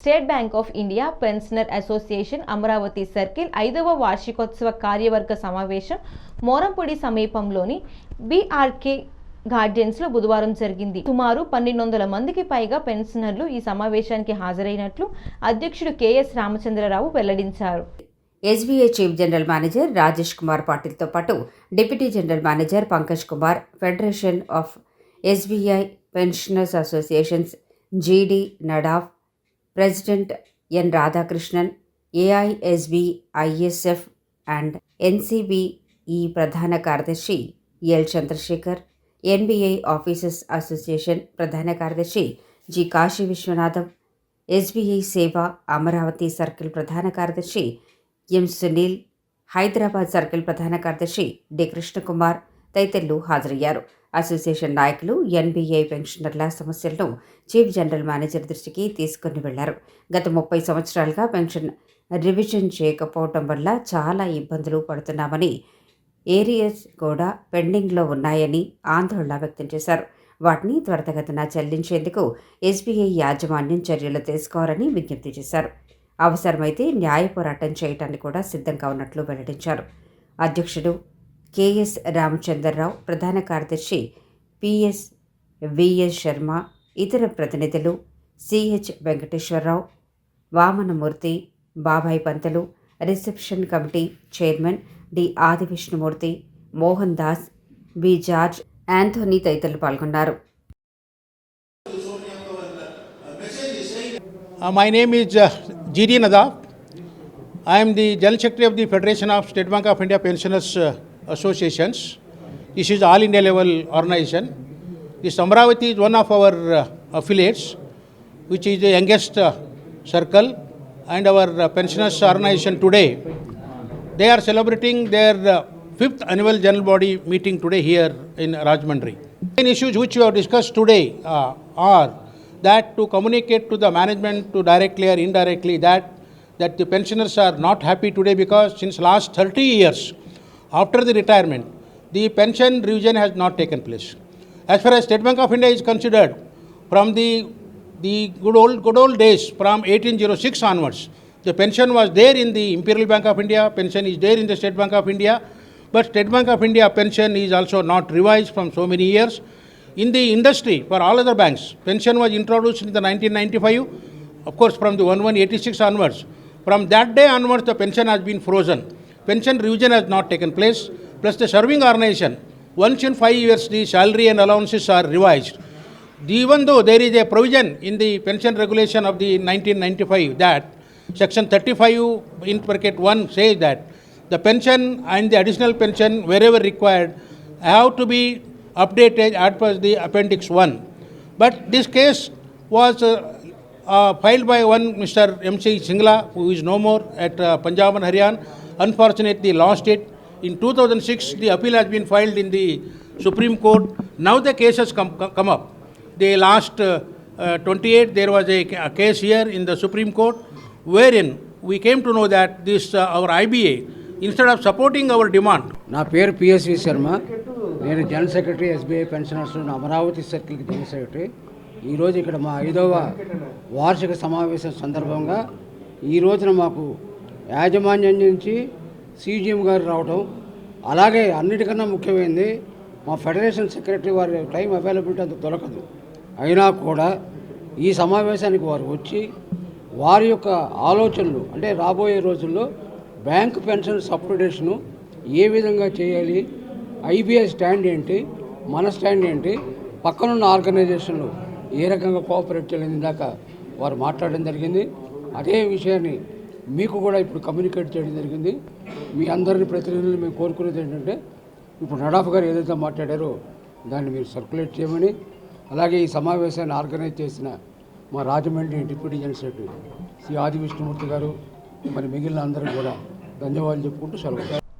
State Bank of India pensioner association Amaravati circle ఐదవ వార్షికోత్సవ కార్యవర్గ సమావేశం మోరంపొడి సమీపంలోని బీఆర్కే గార్డెన్స్లో బుధవారం జరిగింది. సుమారు పన్నెండు వందల మందికి పైగా పెన్షనర్లు ఈ సమావేశానికి హాజరైనట్లు అధ్యక్షుడు కెఎస్ రామచంద్రరావు వెల్లడించారు. SBI chief general manager Rajesh Kumar పాటిల్తో పాటు deputy general manager Pankaj Kumar federation of SBI pensioners associations GD Nadaf president N Radhakrishnan AISB ISF and NCBE ప్రధాన కార్యదర్శి L Chandrasekhar NBI officers association ప్రధాన కార్యదర్శి G Kashi Viswanatham SBI సేవ Amaravati circle ప్రధాన కార్యదర్శి ఎం Sunil Hyderabad circle ప్రధాన కార్యదర్శి డి కృష్ణకుమార్ తదితరులు హాజరయ్యారు. అసోసియేషన్ నాయకులు ఎన్బీఐ పెన్షనర్ల సమస్యలను చీఫ్ జనరల్ మేనేజర్ దృష్టికి తీసుకుని వెళ్ళారు. గత ముప్పై సంవత్సరాలుగా పెన్షన్ రివిజన్ చేయకపోవటం వల్ల చాలా ఇబ్బందులు పడుతున్నామని ఏరియస్ కూడా పెండింగ్లో ఉన్నాయని ఆందోళన వ్యక్తం చేశారు. వాటిని త్వరితగతిన చెల్లించేందుకు ఎస్బీఐ యాజమాన్యం చర్యలు తీసుకోవాలని విజ్ఞప్తి చేశారు. అవసరమైతే న్యాయ పోరాటం చేయటానికి కూడా సిద్ధంగా ఉన్నట్లు వెల్లడించారు. అధ్యక్షుడు కెఎస్ రామచంద్రరావు ప్రధాన కార్యదర్శి పిఎస్ విఎస్ శర్మ ఇతర ప్రతినిధులు సిహెచ్ వెంకటేశ్వరరావు వామనమూర్తి బాబాయ్ Pantulu reception committee chairman D Adi Vishnumurthy Mohan Das B George Anthony తదితరులు పాల్గొన్నారు. My name is is Nada I'm the general secretary of the federation of State Bank of India pensioners Associations. This is all India level organization. This Amravati is one of our uh, affiliates, which is the youngest uh, circle, and our uh, pensioners organization today. They are celebrating their fifth annual general body meeting today here in Rajmandri. Main issues which we have discussed today uh, are that to communicate to the management to directly or indirectly that that the pensioners are not happy today because since last 30 years after the retirement the pension revision has not taken place. As far as state bank of india is considered from the the good old good old days from 1806 onwards the pension was there in the imperial bank of india pension is there in the state bank of india but state bank of india pension is also not revised from so many years. In the industry for all other banks pension was introduced in the 1995 of course from the 1186 onwards. From that day onwards the pension has been frozen pension revision has not taken place. Plus the serving organization once in 5 years the salary and allowances are revised. Even though there is a provision in the pension regulation of the 1995 that section 35 in bracket 1 says that the pension and the additional pension wherever required have to be updated as per the appendix 1 but this case was uh, filed by one mr mc singla who is no more at uh, punjab and haryana unfortunately lost it in 2006 the appeal has been filed in the supreme court now the case has come, come up the last uh, uh, 28 there was a, a case here in the supreme court wherein we came to know that this uh, our iba instead of supporting our demand నా పేరు PSV Sharma నేను general secretary SBI pensioners Amaravati సర్కిల్కి general secretary ఈరోజు ఇక్కడ మా ఐదవ వార్షిక సమావేశం సందర్భంగా ఈ రోజున మాకు యాజమాన్యం నుంచి సీజీఎం గారు రావడం అలాగే అన్నిటికన్నా ముఖ్యమైనది మా ఫెడరేషన్ సెక్రటరీ వారి టైం అవైలబిలిటీ అంత దొరకదు. అయినా కూడా ఈ సమావేశానికి వారు వచ్చి వారి యొక్క ఆలోచనలు అంటే రాబోయే రోజుల్లో బ్యాంక్ పెన్షన్ అప్గ్రేడేషను ఏ విధంగా చేయాలి ఐబీఐ స్టాండ్ ఏంటి మన స్టాండ్ ఏంటి పక్కనున్న ఆర్గనైజేషన్లు ఏ రకంగా కోఆపరేట్ చేయలేదు ఇందాక వారు మాట్లాడడం జరిగింది. అదే విషయాన్ని మీకు కూడా ఇప్పుడు కమ్యూనికేట్ చేయడం జరిగింది. మీ అందరిని ప్రతినిధులు మేము కోరుకునేది ఏంటంటే ఇప్పుడు నడాఫ్ గారు ఏదైతే మాట్లాడారో దాన్ని మీరు సర్క్యులేట్ చేయమని అలాగే ఈ సమావేశాన్ని ఆర్గనైజ్ చేసిన మా Rajahmundry deputy general secretary Shri Adi Vishnumurthy garu మరి మిగిలిన అందరూ కూడా ధన్యవాదాలు చెప్పుకుంటూ సెలవు.